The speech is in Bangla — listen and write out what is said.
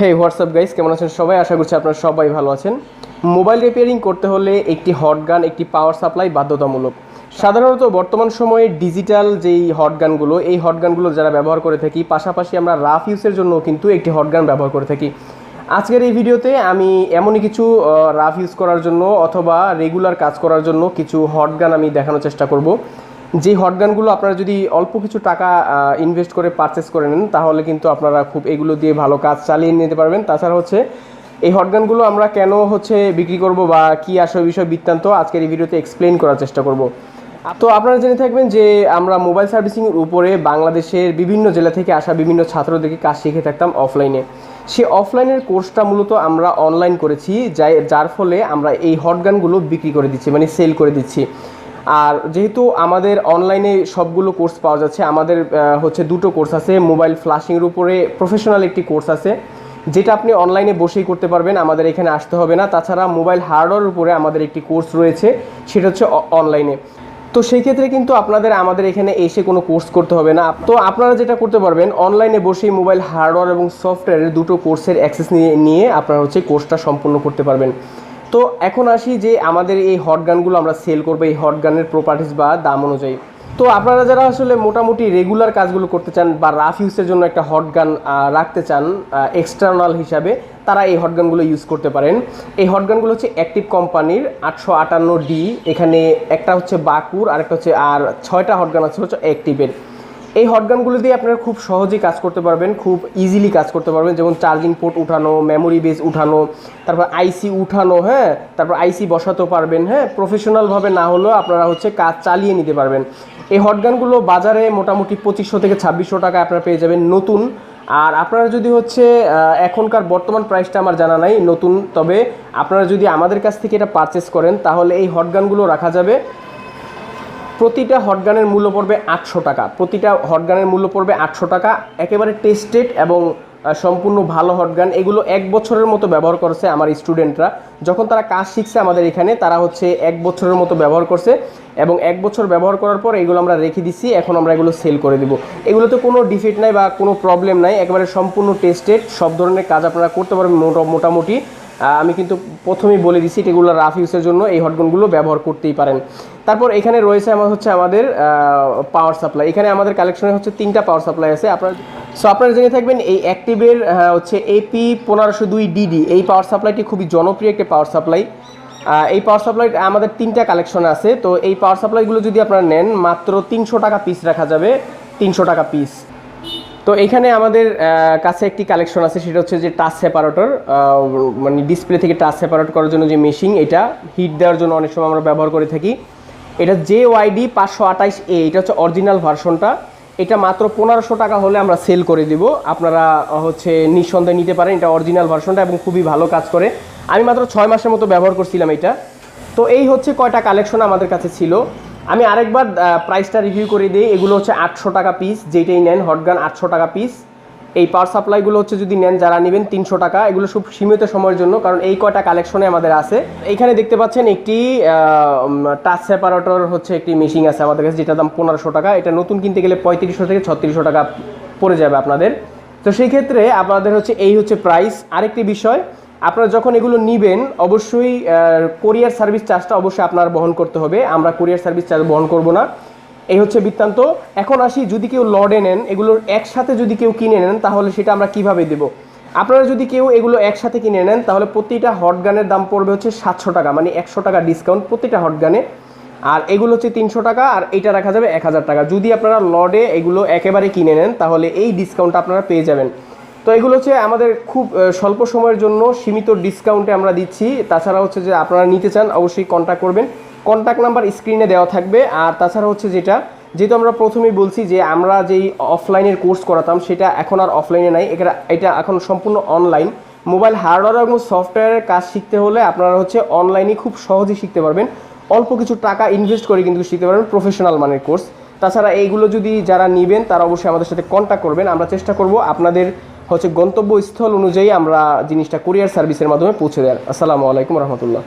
হে হোয়াটসঅ্যাপ গাইস কেমন আছেন সবাই? আশা করছি আপনারা সবাই ভালো আছেন। মোবাইল রিপেয়ারিং করতে হলে একটি হট গান একটি পাওয়ার সাপ্লাই বাধ্যতামূলক। সাধারণত বর্তমান সময়ে ডিজিটাল যেই হট গানগুলো এই হট গানগুলো যারা ব্যবহার করে থাকি, পাশাপাশি আমরা রাফ ইউজের জন্য কিন্তু একটি হট গান ব্যবহার করে থাকি। আজকের এই ভিডিওতে আমি এমনই কিছু রাফ ইউজ করার জন্য অথবা রেগুলার কাজ করার জন্য কিছু হট গান আমি দেখানোর চেষ্টা করব। যে হটগানগুলো আপনারা যদি অল্প কিছু টাকা ইনভেস্ট করে পারচেস করে নেন, তাহলে কিন্তু আপনারা খুব এগুলো দিয়ে ভালো কাজ চালিয়ে নিতে পারবেন। তাছাড়া হচ্ছে, এই হটগানগুলো আমরা কেন হচ্ছে বিক্রি করব বা কি আসল বিষয় বৃত্তান্ত, আজকের এই ভিডিওতে এক্সপ্লেন করার চেষ্টা করব। তো আপনারা জেনে থাকবেন যে, আমরা মোবাইল সার্ভিসিংয়ের উপরে বাংলাদেশের বিভিন্ন জেলা থেকে আসা বিভিন্ন ছাত্রদেরকে কাজ শিখে থাকতাম অফলাইনে সে অফলাইনের কোর্সটা মূলত আমরা অনলাইন করেছি, যাই, যার ফলে আমরা এই হটগানগুলো বিক্রি করে দিচ্ছি মানে সেল করে দিচ্ছি। আর যেহেতু আমাদের অনলাইনে সবগুলো কোর্স পাওয়া যাচ্ছে, আমাদের হচ্ছে দুটো কোর্স আছে মোবাইল ফ্লাশিংয়ের উপরে প্রফেশনাল একটি কোর্স আছে, যেটা আপনি অনলাইনে বসেই করতে পারবেন, আমাদের এখানে আসতে হবে না। তাছাড়া মোবাইল হার্ডওয়্যার উপরে আমাদের একটি কোর্স রয়েছে, সেটা হচ্ছে অনলাইনে তো সেই ক্ষেত্রে কিন্তু আপনাদের, আমাদের এখানে এসে কোনো কোর্স করতে হবে না। তো আপনারা যেটা করতে পারবেন অনলাইনে বসেই মোবাইল হার্ডওয়্যার এবং সফটওয়্যারের দুটো কোর্সের অ্যাক্সেস নিয়ে নিয়ে আপনারা হচ্ছে কোর্সটা সম্পূর্ণ করতে পারবেন। তো এখন আসি যে আমাদের এই হট গানগুলো আমরা সেল করব, এই হট গানের প্রপার্টিস বা দাম অনুযায়ী। তো আপনারা যারা আসলে মোটামুটি রেগুলার কাজগুলো করতে চান বা রাফ ইউজের জন্য একটা হট গান রাখতে চান এক্সটার্নাল হিসাবে, তারা এই হট গানগুলো ইউজ করতে পারেন। এই হট গানগুলো হচ্ছে অ্যাক্টিভ কোম্পানির আটশো আটান্ন ডি এখানে একটা হচ্ছে বাকুর আর একটা হচ্ছে আর ছয়টা হট গান আছে, হচ্ছে অ্যাক্টিভের এই হটগানগুলো দিয়ে আপনারা খুব সহজেই কাজ করতে পারবেন, খুব ইজিলি কাজ করতে পারবেন। যেমন চার্জিং পোর্ট উঠানো মেমোরি বেস উঠানো, তারপর আইসি উঠানো হ্যাঁ? তারপর আইসি বসাতেও পারবেন হ্যাঁ? প্রফেশনালভাবে না হলেও আপনারা হচ্ছে কাজ চালিয়ে নিতে পারবেন। এই হটগানগুলো বাজারে মোটামুটি পঁচিশশো থেকে ছাব্বিশশো টাকা আপনারা পেয়ে যাবেন নতুন। আর আপনারা যদি হচ্ছে এখনকার বর্তমান প্রাইসটা আমার জানা নাই, নতুন। তবে আপনারা যদি আমাদের কাছ থেকে এটা পারচেস করেন, তাহলে এই হটগানগুলো রাখা যাবে। প্রতিটা হটগানের মূল্য পড়বে আটশো টাকা। প্রতিটা হটগানের মূল্য পড়বে আটশো টাকা। একেবারে টেস্টেড এবং সম্পূর্ণ ভালো হটগান এগুলো এক বছরের মতো ব্যবহার করছে আমার স্টুডেন্টরা যখন তারা কাজ শিখছে আমাদের এখানে, তারা হচ্ছে এক বছরের মতো ব্যবহার করছে এবং এক বছর ব্যবহার করার পর এগুলো আমরা রেখে দিচ্ছি, এখন আমরা এগুলো সেল করে দিব। এগুলোতে কোনো ডিফেক্ট নাই বা কোনো প্রবলেম নাই, একেবারে সম্পূর্ণ টেস্টেড সব ধরনের কাজ আপনারা করতে পারবেন মোটা- মোটামুটি। আমি কিন্তু প্রথমেই বলে দিচ্ছি এগুলো রাফ ইউজের জন্য এই হটগনগুলো ব্যবহার করতেই পারেন। তারপর এখানে রয়েছে আমার হচ্ছে আমাদের পাওয়ার সাপ্লাই এখানে আমাদের কালেকশনে হচ্ছে তিনটা পাওয়ার সাপ্লাই আছে। আপনারা সো আপনারা জেনে থাকবেন এই অ্যাক্টিভের হচ্ছে এপি পনেরোশো দুই ডিডি এই পাওয়ার সাপ্লাইটি খুবই জনপ্রিয় একটি পাওয়ার সাপ্লাই এই পাওয়ার সাপ্লাই আমাদের তিনটা কালেকশন আছে। তো এই পাওয়ার সাপ্লাইগুলো যদি আপনারা নেন, মাত্র তিনশো টাকা পিস রাখা যাবে। তিনশো টাকা পিস তো এখানে আমাদের কাছে একটি কালেকশন আছে, সেটা হচ্ছে যে টাচ সেপারেটর মানে ডিসপ্লে থেকে টাচ সেপারেট করার জন্য যে মেশিন এটা হিট দেওয়ার জন্য অনেক সময় আমরা ব্যবহার করে থাকি। এটা জে ওয়াইডি পাঁচশো আঠাইশ এ এটা হচ্ছে অরিজিনাল ভার্সনটা এটা মাত্র পনেরোশো টাকা হলে আমরা সেল করে দিব। আপনারা হচ্ছে নিঃসন্দেহে নিতে পারেন, এটা অরিজিনাল ভার্সনটা এবং খুবই ভালো কাজ করে। আমি মাত্র ছয় মাসের মতো ব্যবহার করছিলাম এটা। তো এই হচ্ছে কয়টা কালেকশন আমাদের কাছে ছিল। আমি আরেকবার প্রাইসটা রিভিউ করে দিই। এগুলো হচ্ছে আটশো টাকা পিস যেটাই নেন হটগান আটশো টাকা পিস এই পাওয়ার সাপ্লাইগুলো হচ্ছে যদি নেন, যারা নেবেন, তিনশো টাকা। এগুলো খুব সীমিত সময়ের জন্য, কারণ এই কয়টা কালেকশনে আমাদের আছে। এইখানে দেখতে পাচ্ছেন একটি টাচ সেপারেটর হচ্ছে একটি মেশিন আছে আমাদের কাছে, যেটার দাম পনেরোশো টাকা। এটা নতুন কিনতে গেলে পঁয়ত্রিশশো থেকে ছত্রিশশো টাকা পড়ে যাবে আপনাদের। তো সেই ক্ষেত্রে আপনাদের হচ্ছে এই হচ্ছে প্রাইস আরেকটি বিষয় আপনারা যখন এগুলো নিবেন, অবশ্যই কোরিয়ার সার্ভিস চার্জটা অবশ্যই আপনার বহন করতে হবে। আমরা কোরিয়ার সার্ভিস চার্জ বহন করব না। এই হচ্ছে বৃত্তান্ত। এখন আসি, যদি কেউ লডে নেন, এগুলোর একসাথে যদি কেউ কিনে নেন, তাহলে সেটা আমরা কীভাবে দেব? আপনারা যদি কেউ এগুলো একসাথে কিনে নেন, তাহলে প্রতিটা হটগানের দাম পড়বে হচ্ছে সাতশো টাকা মানে একশো টাকা ডিসকাউন্ট প্রতিটা হটগানে আর এগুলো হচ্ছে তিনশো টাকা, আর এটা রাখা যাবে এক হাজার টাকা। যদি আপনারা লডে এগুলো একেবারে কিনে নেন, তাহলে এই ডিসকাউন্টটা আপনারা পেয়ে যাবেন। তো এগুলো হচ্ছে আমাদের খুব স্বল্প সময়ের জন্য সীমিত ডিসকাউন্টে আমরা দিচ্ছি। তাছাড়া হচ্ছে যে আপনারা নিতে চান, অবশ্যই কন্ট্যাক্ট করবেন। কন্ট্যাক্ট নাম্বার স্ক্রিনে দেওয়া থাকবে। আর তাছাড়া হচ্ছে যেটা, যেহেতু আমরা প্রথমেই বলছি যে আমরা যেই অফলাইনের কোর্স করাতাম, সেটা এখন আর অফলাইনে নাই। এটা এটা এখন সম্পূর্ণ অনলাইন মোবাইল হার্ডওয়্যার এবং সফটওয়্যারের কাজ শিখতে হলে আপনারা হচ্ছে অনলাইনে খুব সহজেই শিখতে পারবেন। অল্প কিছু টাকা ইনভেস্ট করে কিন্তু শিখতে পারবেন প্রফেশনাল মানের কোর্স তাছাড়া এইগুলো যদি যারা নেবেন, তারা অবশ্যই আমাদের সাথে কন্ট্যাক্ট করবেন। আমরা চেষ্টা করব আপনাদের হচ্ছে গন্তব্যস্থল অনুযায়ী আমরা জিনিসটা কুরিয়ার সার্ভিসের মাধ্যমে পৌঁছে দেওয়ার আসসালামু আলাইকুম রহমতুল্লাহ।